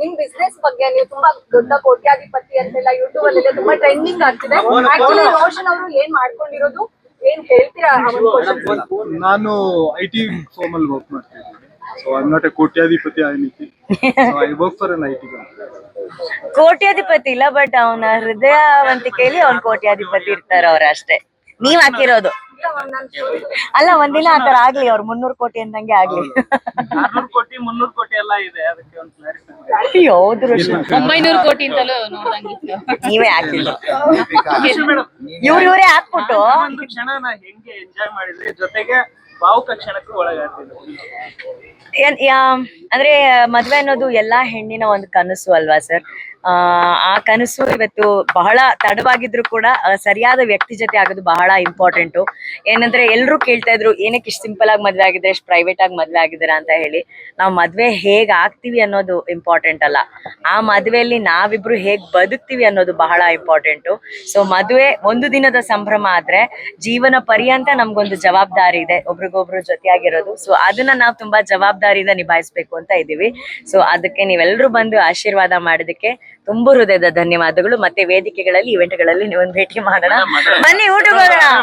ನಿಮ್ ಬಿಸ್ನೆಸ್ ಬಗ್ಗೆ ನೀವು ತುಂಬಾ ದೊಡ್ಡ ಕೋಟ್ಯಾಧಿಪತಿ ಅಂತೆಲ್ಲ ಯೂಟ್ಯೂಬ್ ಅಲ್ಲೆಲ್ಲ ತುಂಬಾ ಟ್ರೆಂಡಿಂಗ್ ಆಗ್ತಿದೆ. ಆಕ್ಚುಲಿ ರೋಷನ್ ಅವರು ಏನ್ ಮಾಡ್ಕೊಂಡಿರೋದು ಏನ್ ಹೇಳ್ತೀರಾ ನಾನು ಐ ಟಿ ಫೋಮ್ ಅಲ್ಲಿ ವರ್ಕ್ ಮಾಡ್ತಾ ಇದ್ದೀನಿ so I not a Kotyadhipati I work for N I T ಕೋಟ್ಯಾಧಿಪತಿ ಇಲ್ಲ ಬಟ್ ಅವನ ಹೃದಯವಂತಿಕೆಯಲ್ಲಿ ಅವ್ನ್ ಕೋಟ್ಯಾಧಿಪತಿ ಇರ್ತಾರ ಅವ್ರ ಅಷ್ಟೇ. ನೀವ್ ಹಾಕಿರೋದು. ಅಲ್ಲ ಒಂದಿನ ಆತರ ಆಗ್ಲಿ ಅವ್ರ ಮುನ್ನೂರ್ ಕೋಟಿ ಅಂದಂಗೆ ಆಗ್ಲಿ. ಕೋಟಿ ಮುನ್ನೂರು ಕೋಟಿ ಎಲ್ಲ ಇದೆ ಅದಕ್ಕೆ ಒಂದು ಅಯ್ಯೋ ಒಂಬೈನೂರು ಕೋಟಿ ಅಂತಲೂ ನೀವೇ ಹಾಕಿಲ್ಲ. ಇವ್ರ ಇವರೇ ಹಾಕ್ಬಿಟ್ಟು. ಒಂದು ಕ್ಷಣನ ಹೆಂಗೆ ಎಂಜಾಯ್ ಮಾಡಿದ್ರಿ ಜೊತೆಗೆ ಭಾವುಕ ಕ್ಷಣಕ್ಕೂ ಒಳಗಾಗ್ತಿದ್ರು ಯಾ- ಅಂದ್ರೆ ಮದ್ವೆ ಅನ್ನೋದು ಎಲ್ಲಾ ಹೆಣ್ಣಿನ ಒಂದು ಕನಸು ಅಲ್ವಾ ಸರ್? ಆ ಕನಸು ಇವತ್ತು ಬಹಳ ತಡವಾಗಿದ್ರು ಕೂಡ ಸರಿಯಾದ ವ್ಯಕ್ತಿ ಜೊತೆ ಆಗೋದು ಬಹಳ ಇಂಪಾರ್ಟೆಂಟ್ ಏನಂದ್ರೆ ಎಲ್ರು ಕೇಳ್ತಾ ಇದ್ರು, ಏನಕ್ಕೆ ಇಷ್ಟು ಸಿಂಪಲ್ ಆಗಿ ಮದ್ವೆ ಆಗಿದ್ರೆ, ಇಷ್ಟು ಪ್ರೈವೇಟ್ ಆಗಿ ಮದ್ವೆ ಆಗಿದ್ದೀರಾ? ಅಂತ ಹೇಳಿ. ನಾವು ಮದ್ವೆ ಹೇಗ್ ಆಗ್ತೀವಿ ಅನ್ನೋದು ಇಂಪಾರ್ಟೆಂಟ್ ಅಲ್ಲ. ಆ ಮದ್ವೆಯಲ್ಲಿ ನಾವಿಬ್ರು ಹೇಗ್ ಬದುಕ್ತೀವಿ ಅನ್ನೋದು ಬಹಳ ಇಂಪಾರ್ಟೆಂಟು ಸೊ ಮದುವೆ ಒಂದು ದಿನದ ಸಂಭ್ರಮ ಆದ್ರೆ, ಜೀವನ ಪರ್ಯಂತ ನಮ್ಗೊಂದು ಜವಾಬ್ದಾರಿ ಇದೆ, ಒಬ್ರಿಗೊಬ್ರು ಜೊತೆಯಾಗಿರೋದು. ಸೊ ಅದನ್ನ ನಾವು ತುಂಬಾ ಜವಾಬ್ದಾರಿಯಿಂದ ನಿಭಾಯಿಸ್ಬೇಕು ಅಂತ ಇದೀವಿ ಸೊ ಅದಕ್ಕೆ ನೀವೆಲ್ಲರೂ ಬಂದು ಆಶೀರ್ವಾದ ಮಾಡಿದಕ್ಕೆ ತುಂಬು ಹೃದಯದ ಧನ್ಯವಾದಗಳು. ಮತ್ತೆ ವೇದಿಕೆಗಳಲ್ಲಿ ಇವೆಂಟ್ಗಳಲ್ಲಿ ನೀವು ಭೇಟಿ ಮಾಡೋಣ. ಬನ್ನಿ ಊಟಕ್ಕೆ ಹೋಗೋಣ.